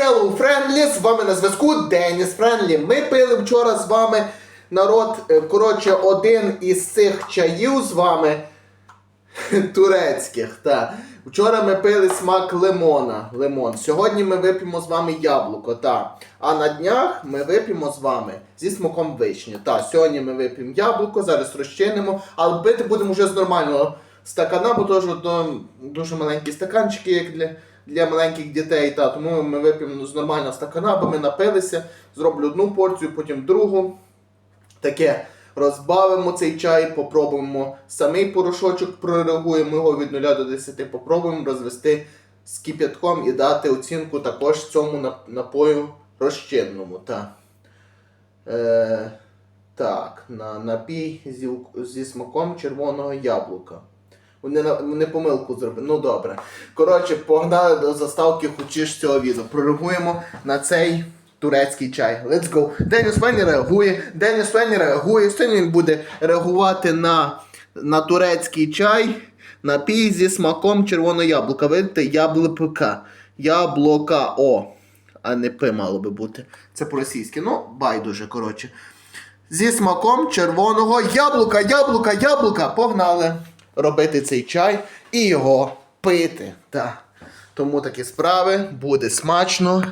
Hello Friendly, з вами на зв'язку Деніс Френлі. Ми пили вчора з вами народ, е, коротше, один із цих чаїв з вами турецьких. Та. Вчора ми пили смак лимона. Лимон. Сьогодні ми вип'ємо з вами яблуко. Та. А на днях ми вип'ємо з вами зі смаком вишні. Та. Сьогодні ми вип'ємо яблуко, зараз розчинимо, але пити будемо вже з нормального стакана, бо теж дуже маленькі стаканчики, як для, для маленьких дітей. Та. Тому ми вип'ємо з нормального стакана, бо ми напилися. Зроблю одну порцію, потім другу. Таке розбавимо цей чай, попробуємо самий порошочок, прореагуємо його від 0 до 10, попробуємо розвести з кип'ятком і дати оцінку також цьому напою розчинному. Та. Е, так, на напій зі, зі смаком червоного яблука. Вони, вони помилку зробили. Ну добре. Коротше, погнали до заставки хочеш цього відео. Прореагуємо на цей турецький чай. Let's go. Деніс Фенні реагує. Деніс Фенні реагує. Сьогодні він буде реагувати на, на турецький чай. Напій зі смаком червоного яблука. Видите, яблука. Яблока О. А не П мало би бути. Це по-російськи. Ну, байдуже, коротше. Зі смаком червоного яблука, яблука, яблука. Погнали робити цей чай і його пити. Так. Тому такі справи буде смачно.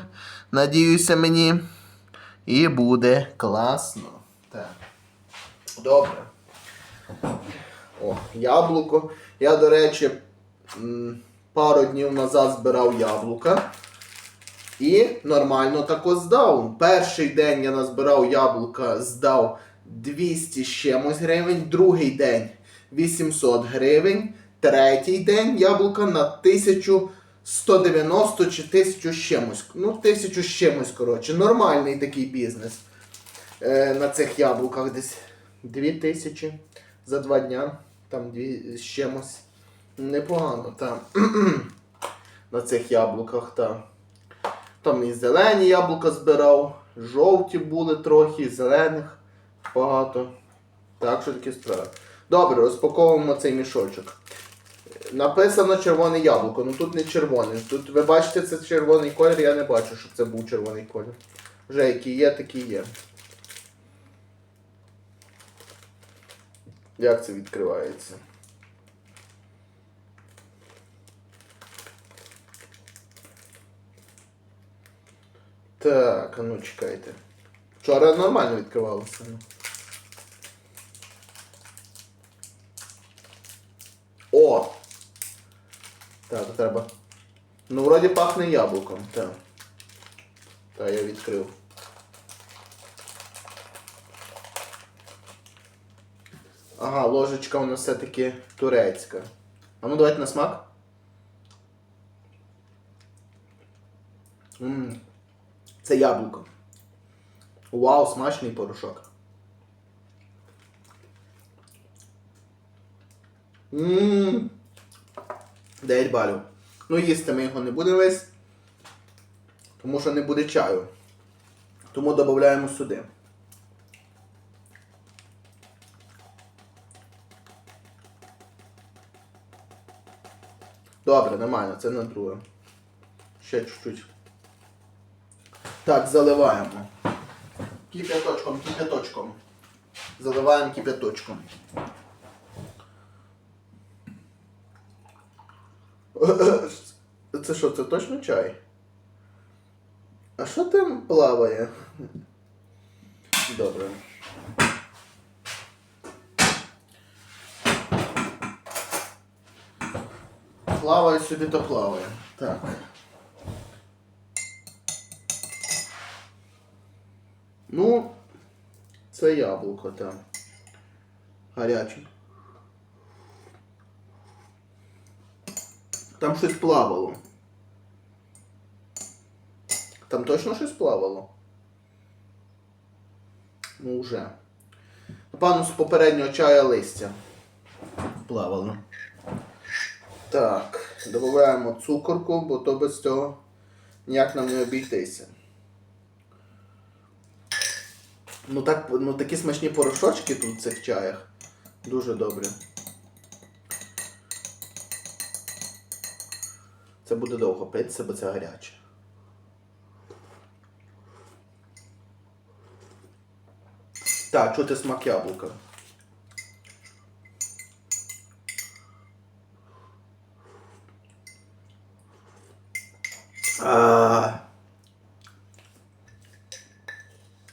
Надіюся мені. І буде класно. Так. Добре. О, яблуко. Я, до речі, пару днів назад збирав яблука. І нормально тако здав. Перший день я назбирав яблука, здав 200 з чимось гривень, другий день 800 гривень, третій день яблука на 1190 чи 1000 з чимось. Ну, 1000 з чимось, коротше. Нормальний такий бізнес. Е, на цих яблуках десь 2000 за два дня. Там дві з. Непогано, там. на цих яблуках, там. Там і зелені яблука збирав, жовті були трохи, зелених багато. Так що такі справи. Добре, розпаковуємо цей мішочок. Написано червоне яблуко, ну тут не червоне. Тут ви бачите, це червоний колір, я не бачу, щоб це був червоний колір. Вже які є, такі є. Як це відкривається? Так, а ну чекайте. Вчора нормально відкривалося. О! Так, треба. Ну, вроді пахне яблуком, так. Так, я відкрив. Ага, ложечка у нас все-таки турецька. А ну давайте на смак. Ммм. Це яблуко. Вау, смачний порошок. Ммм. 9 балів. Ну, їсти ми його не будемо весь. Тому що не буде чаю. Тому додаємо сюди. Добре, нормально, це на друге. Ще чуть-чуть. Так, заливаємо. Кип'яточком, кип'яточком. Заливаємо кип'яточком. Це що, це точно чай? А що там плаває? Добре. Плаває сюди, то плаває. Так. Ну, це яблуко там. Гаряче. Там щось плавало. Там точно щось плавало? Ну вже. Напевно, з попереднього чая листя плавало. Так, додаємо цукорку, бо то без цього ніяк нам не обійтися. Ну, так, ну такі смачні порошочки тут в цих чаях. Дуже добре. Це буде довго питися, бо це гаряче. Так, чути смак яблука. А...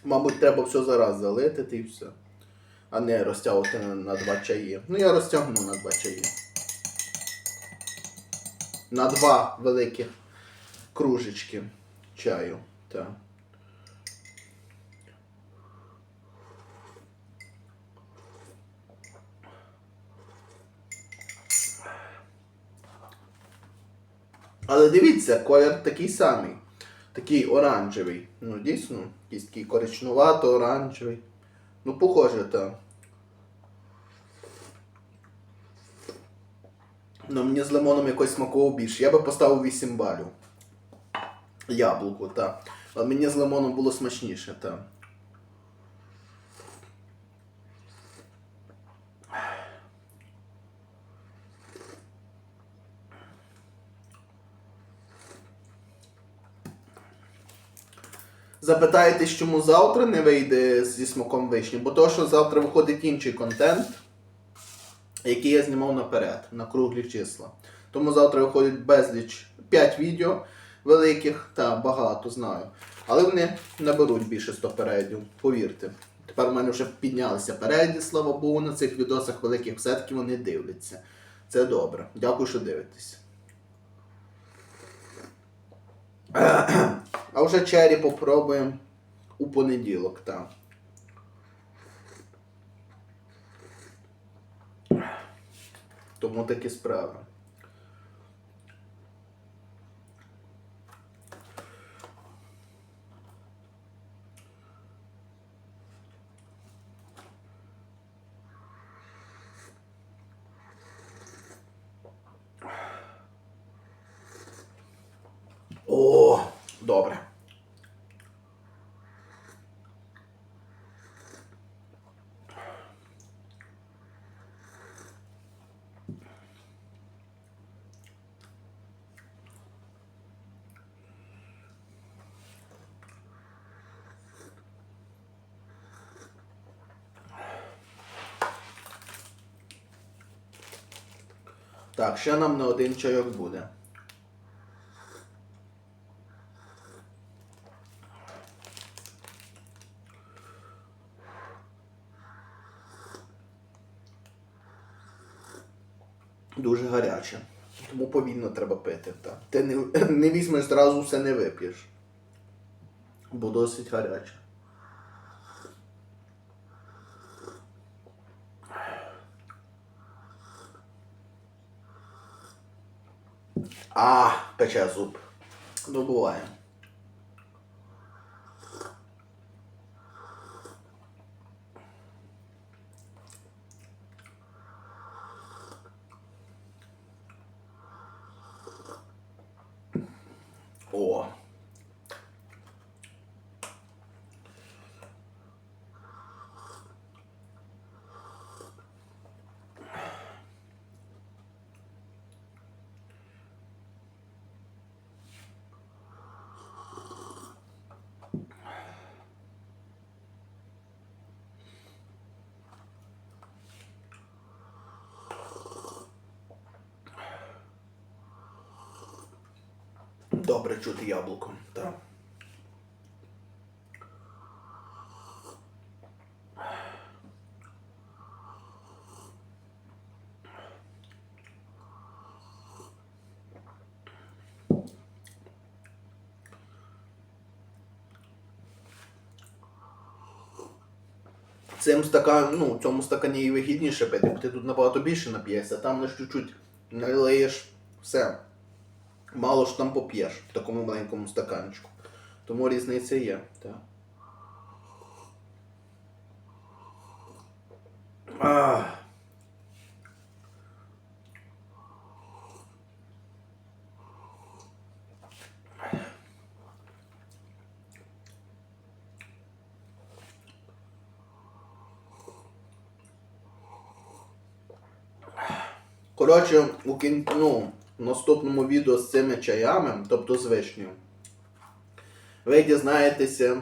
Мабуть, треба все зараз залити і все. А не розтягувати на, на два чаї. Ну я розтягну на два чаї. На два великих кружечки чаю. Так. Але дивіться, колір такий самий. Такий оранжевий. Ну, дійсно, якийсь такий коричнувато-оранжевий. Ну, похоже, так. Ну, мені з лимоном якось смакував більше. Я би поставив 8 балів. Яблуко, так. Але мені з лимоном було смачніше, так. Запитаєтесь, чому завтра не вийде зі смаком вишні? Бо то, що завтра виходить інший контент, який я знімав наперед, на круглі числа. Тому завтра виходить безліч 5 відео великих та багато знаю. Але вони наберуть більше 100 переглядів, повірте. Тепер у мене вже піднялися перегляди, слава Богу, на цих відосах великих все-таки вони дивляться. Це добре. Дякую, що дивитесь. А вже чері попробуємо у понеділок, так. Тому такі справи. О, добре. Так, ще нам на один чайок буде. Дуже гаряче. Тому повільно треба пити. Так. Ти не, не візьмеш зразу все не вип'єш. Бо досить гаряче. А, пече зуб. Ну, буває. О. Добре чути яблуко. Так. Цим стакан, ну, цьому стакані і вигідніше пити, бо ти тут набагато більше нап'єшся, там лише чуть-чуть налиєш все. Мало ж там поп'єш в такому маленькому стаканчику. Тому різниця є. Так. Ах. Коротше, у кін... ну, наступному відео з цими чаями, тобто з вишнею, ви дізнаєтеся,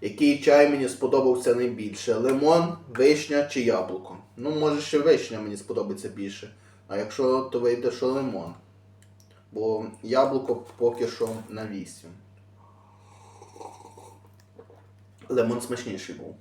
Який чай мені сподобався найбільше? Лимон, вишня чи яблуко? Ну, може ще вишня мені сподобається більше. А якщо то вийде, що лимон. Бо яблуко поки що на 8. Лимон смачніший був.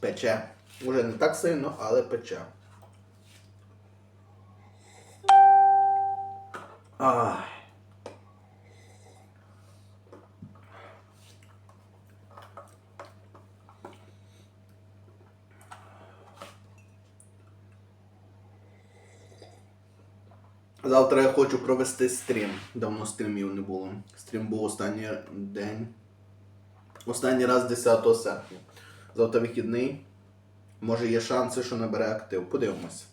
Пече. Уже не так сильно, але пече. Ай. Завтра я хочу провести стрім. Давно стрімів не було. Стрім був останній день. Останній раз 10 серпня. Завтра вихідний. Може є шанси, що набере актив. Подивимось.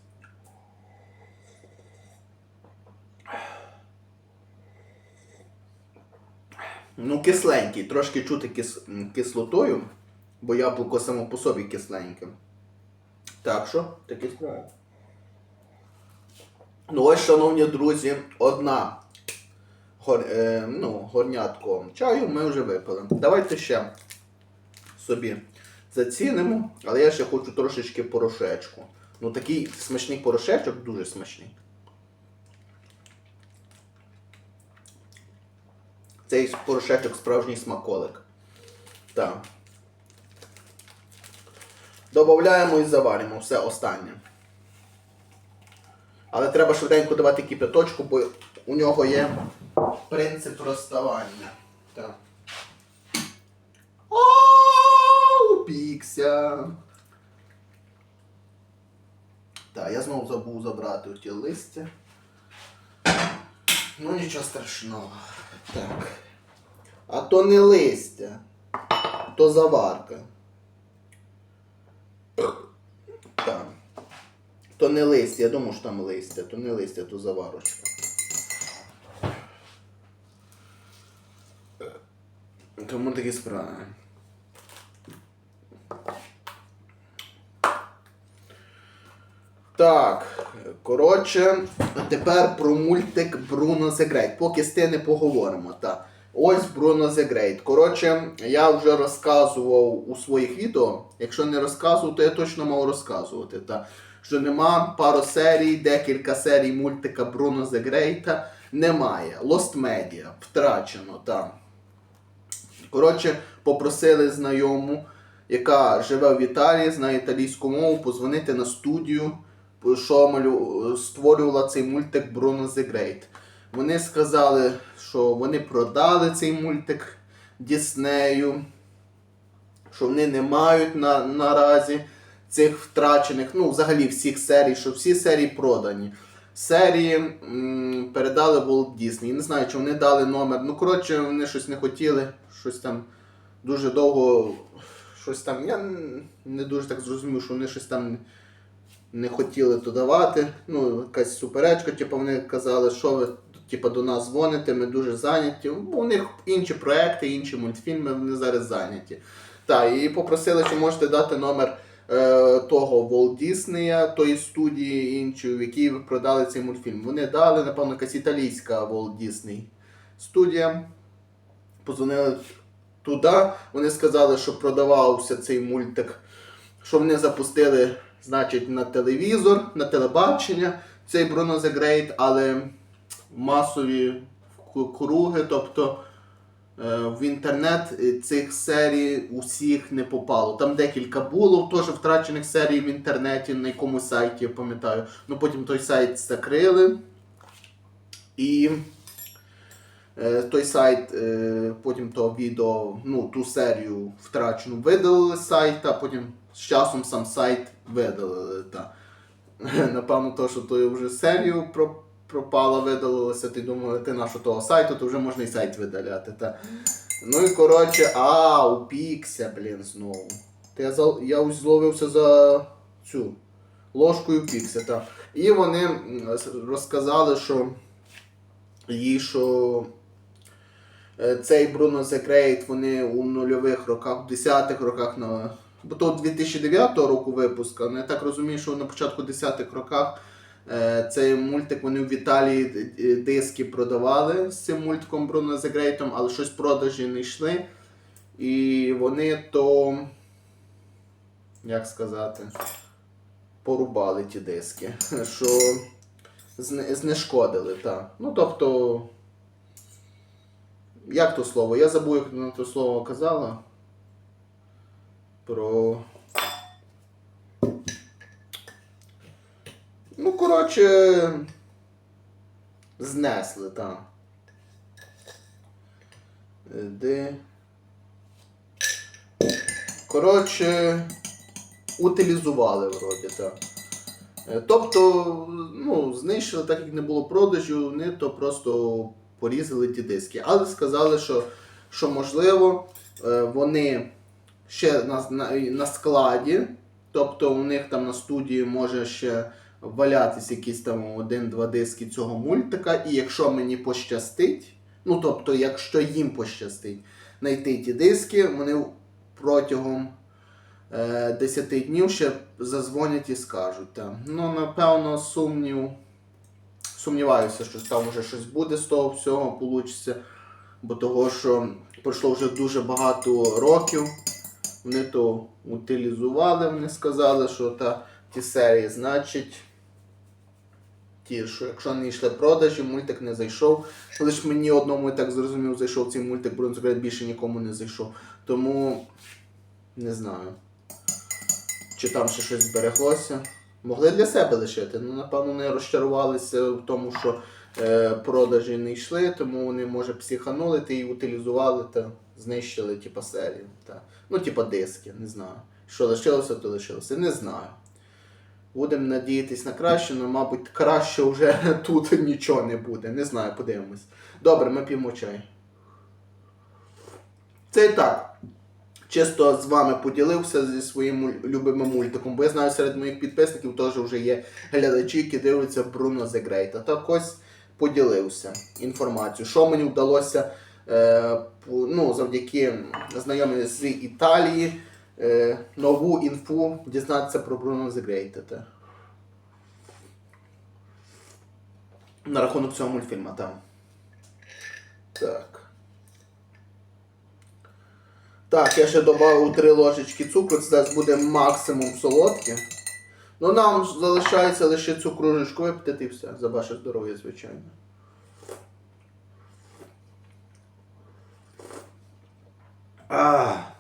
Ну, кисленький, трошки чути кис... кислотою, бо яблуко само по собі кисленьке. Так що, таке справа. Ну ось, шановні друзі, одна гор... е, ну, горнятко чаю ми вже випили. Давайте ще собі зацінимо, але я ще хочу трошечки порошечку. Ну такий смачний порошечок, дуже смачний. Цей порошечок справжній смаколик. Так. Добавляємо і заваримо все останнє. Але треба швиденько давати кипяточку, бо у нього є принцип розставання. Так. О, упікся. Так, я знову забув забрати ті листя. Ну нічого страшного. Так. А то не листя, то заварка. Так. То не листя, я думав, що там листя, то не листя, то заварочка. Тому такі справи. Так, коротше, тепер про мультик Бруно Great. Поки з ти не поговоримо. Так. Ось Бруно Great. Коротше, я вже розказував у своїх відео. Якщо не розказував, то я точно мав розказувати. Та. Що нема пару серій, декілька серій мультика Бруно Great. Немає. Lost Media. Втрачено. Та. Коротше, попросили знайому, яка живе в Італії, знає італійську мову, позвонити на студію, що малю... створювала цей мультик Bruno the Great. Вони сказали, що вони продали цей мультик Діснею, що вони не мають на... наразі цих втрачених, ну, взагалі всіх серій, що всі серії продані. Серії м, передали Walt Disney. Не знаю, чи вони дали номер. Ну, коротше, вони щось не хотіли, щось там дуже довго. Щось там. Я не дуже так зрозумів, що вони щось там не хотіли то давати. Ну, якась суперечка, типу, вони казали, що ви типу, до нас дзвоните, ми дуже зайняті. Бо у них інші проекти, інші мультфільми, вони зараз зайняті. Так, і попросили, чи можете дати номер е, того Walt Діснея, тої студії іншої, в якій ви продали цей мультфільм. Вони дали, напевно, якась італійська Walt Disney студія. Позвонили туди. Вони сказали, що продавався цей мультик, що вони запустили, значить, на телевізор, на телебачення цей Bruno the Great, але масові круги, тобто е, в інтернет цих серій усіх не попало. Там декілька було теж втрачених серій в інтернеті на якомусь сайті, я пам'ятаю. Ну потім той сайт закрили. І е, той сайт, е, потім то відео, ну, ту серію втрачену видалили з сайта, потім з часом сам сайт видалили. Та. Напевно, то, що то вже серію про, пропала, видалилося, ти думав, ти нашу того сайту, то вже можна і сайт видаляти. Та. Ну і коротше, а, упікся, блін, знову. Та я, я зловився за цю ложкою пікся. Та. І вони розказали, що їй, що е, цей The Great, вони у нульових роках, в 10-х роках, на, бо то 2009 року випуска, але я так розумію, що на початку 10-х роках е, цей мультик вони в Італії д- д- диски продавали з цим мультиком The Great, але щось продажі не йшли. І вони то, як сказати, порубали ті диски, що знешкодили, так. Ну тобто. Як то слово? Я забув, як на то слово казала. Про. Ну, коротше. Знесли, так. Де. Коротше. Утилізували вроді, так. Е, Тобто, ну, знищили, так як не було продажу, вони то просто порізали ті диски. Але сказали, що, що можливо, е, вони ще на, на, на складі, тобто у них там на студії може ще валятись якісь там один-два диски цього мультика, і якщо мені пощастить, ну тобто, якщо їм пощастить знайти ті диски, вони протягом е, 10 днів ще зазвонять і скажуть. Там. Ну, напевно, сумнів. Сумніваюся, що там вже щось буде з того всього получиться. Бо того, що пройшло вже дуже багато років. Вони то утилізували, вони сказали, що та, ті серії, значить. Ті, що якщо не йшли продажі, мультик не зайшов. Лише мені одному я так зрозумів, зайшов цей мультик, Бронзоград більше нікому не зайшов. Тому не знаю. Чи там ще щось збереглося. Могли для себе лишити. Ну, напевно, не розчарувалися в тому, що продажі не йшли, тому вони, може, психанули та і утилізували та знищили, типа, серію. Та. Ну, типа диски, не знаю. Що лишилося, то лишилося. Не знаю. Будемо надіятись на краще, але, мабуть, краще вже тут нічого не буде. Не знаю, подивимось. Добре, ми п'ємо чай. Це і так. Чисто з вами поділився зі своїм любимим мультиком, бо я знаю, серед моїх підписників теж вже є глядачі, які дивляться Бруно Great. Так ось поділився інформацією, що мені вдалося е, ну, завдяки знайомі з Італії е, нову інфу дізнатися про Бруно The. На рахунок цього мультфільму там. Так. Так, я ще додав 3 ложечки цукру, це зараз буде максимум солодке. Ну нам залишається лише цю кружечку випити і все. За ваше здоров'я, звичайно. А.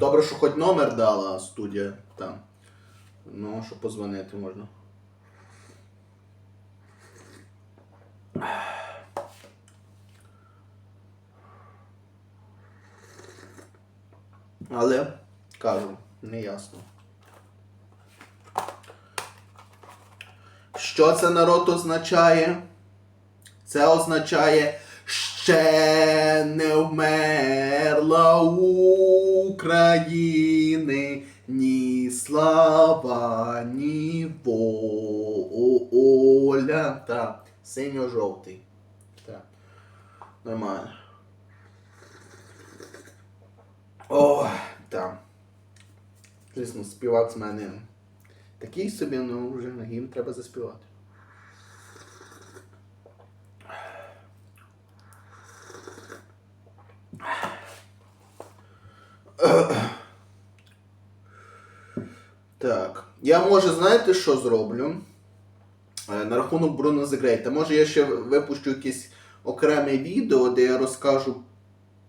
добре, що хоч номер дала студія там. Ну, щоб позвонити можна. Але кажу, не ясно. Що це народ означає? Це означає ще не вмерла України ні слава, ні воля. Так, синьо-жовтий. Так. Нормально. О, так. Звісно, співак з мене такий собі, ну вже гімн треба заспівати. Так. Я може, знаєте, що зроблю? Е, На рахунок Бруно Зегрейта. Може я ще випущу якесь окреме відео, де я розкажу.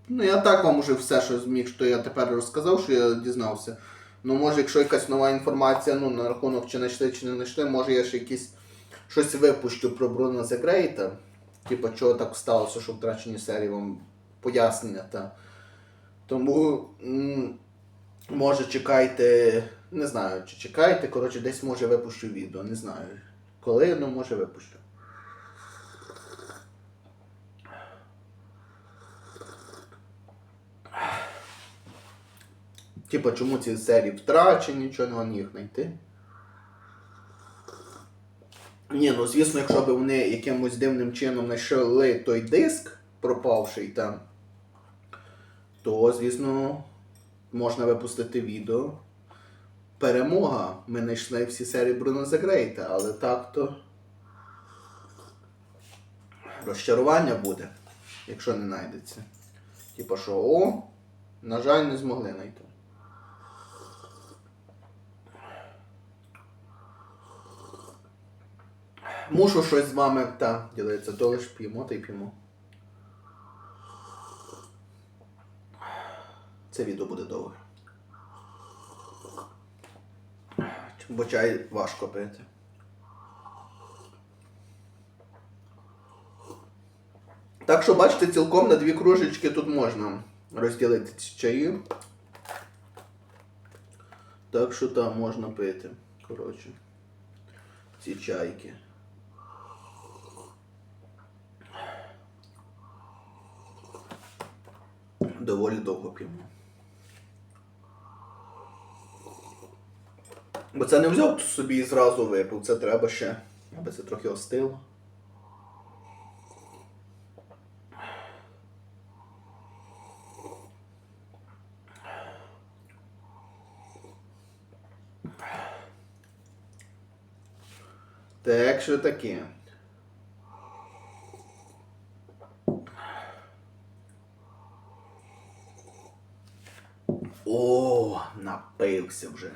Ну, я так вам уже все, що зміг, що я тепер розказав, що я дізнався. Ну, може, якщо якась нова інформація, ну, на рахунок чи знайшли, чи не знайшли, може я ще якісь щось випущу про Бруно Зегрейта. Типа, чого так сталося, що втрачені серії вам пояснення. Та. Тому. м, Може, чекайте, не знаю, чи чекайте, коротше, десь може випущу відео, не знаю. Коли, ну може випущу. Типа, чому ці серії втрачені, чого не вам їх знайти? Ні, ну звісно, якщо б вони якимось дивним чином знайшли той диск, пропавший там, то, звісно, можна випустити відео. Перемога. Ми знайшли всі серії Бруно Загрейта, але так то розчарування буде, якщо не знайдеться. Типа що, о, на жаль, не змогли знайти. Мушу щось з вами та ділитися, то лиш п'ємо та й п'ємо. Це відео буде довге. Бо чай важко пити. Так що, бачите, цілком на дві кружечки тут можна розділити ці чаї. Так що там можна пити. Коротше. Ці чайки. Доволі довго п'ємо. Бо це не взяв собі і зразу випив, це треба ще, аби це трохи остило. Так що таке. О, напився вже.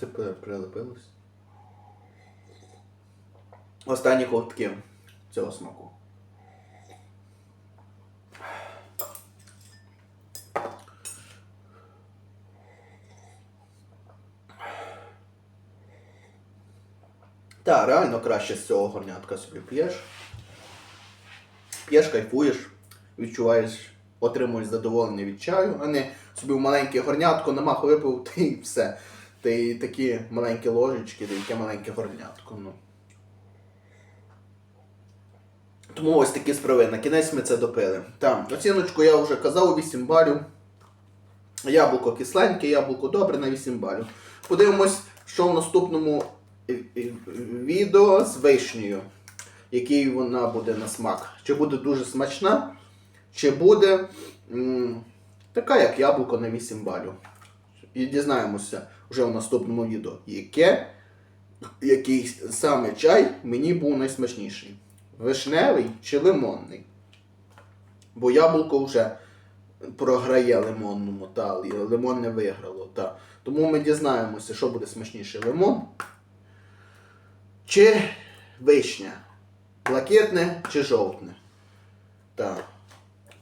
Це при- прилепилось? Останні ковтки цього смаку. Так, реально краще з цього горнятка собі п'єш. П'єш, кайфуєш, відчуваєш, отримуєш задоволення від чаю, а не собі в маленьке горнятко намах випив, та і все. Та такі маленькі ложечки, та яке маленьке горнятко. Ну. Тому ось такі справи. На кінець ми це допили. Так, оціночку я вже казав 8 балів. Яблуко кисленьке, яблуко добре на 8 балів. Подивимось, що в наступному е, е, відео з вишнею. Який вона буде на смак. Чи буде дуже смачна, чи буде м, така, як яблуко на 8 балів. І дізнаємося вже в наступному відео, яке, який саме чай мені був найсмачніший. Вишневий чи лимонний. Бо яблуко вже програє лимонному, та, лимон не виграло. Та. Тому ми дізнаємося, що буде смачніше лимон чи вишня. Блакитне чи жовтне. Так.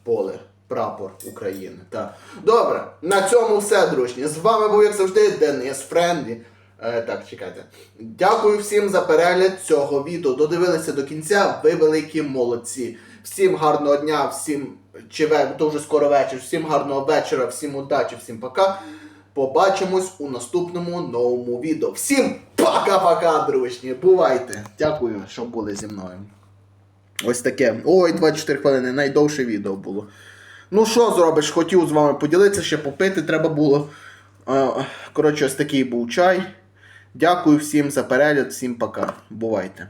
Поле, прапор України. Так. Добре, на цьому все, дружні. З вами був, як завжди, Денис Френдлі. Е, так, чекайте. Дякую всім за перегляд цього відео. Додивилися до кінця. Ви великі молодці. Всім гарного дня, всім чи ве, то скоро вечір. Всім гарного вечора, всім удачі, всім пока. Побачимось у наступному новому відео. Всім пока-пока, дружні. Бувайте. Дякую, що були зі мною. Ось таке. Ой, 24 хвилини, найдовше відео було. Ну що зробиш, хотів з вами поділитися, ще попити треба було. Коротше, ось такий був чай. Дякую всім за перегляд, всім пока. Бувайте.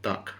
Так.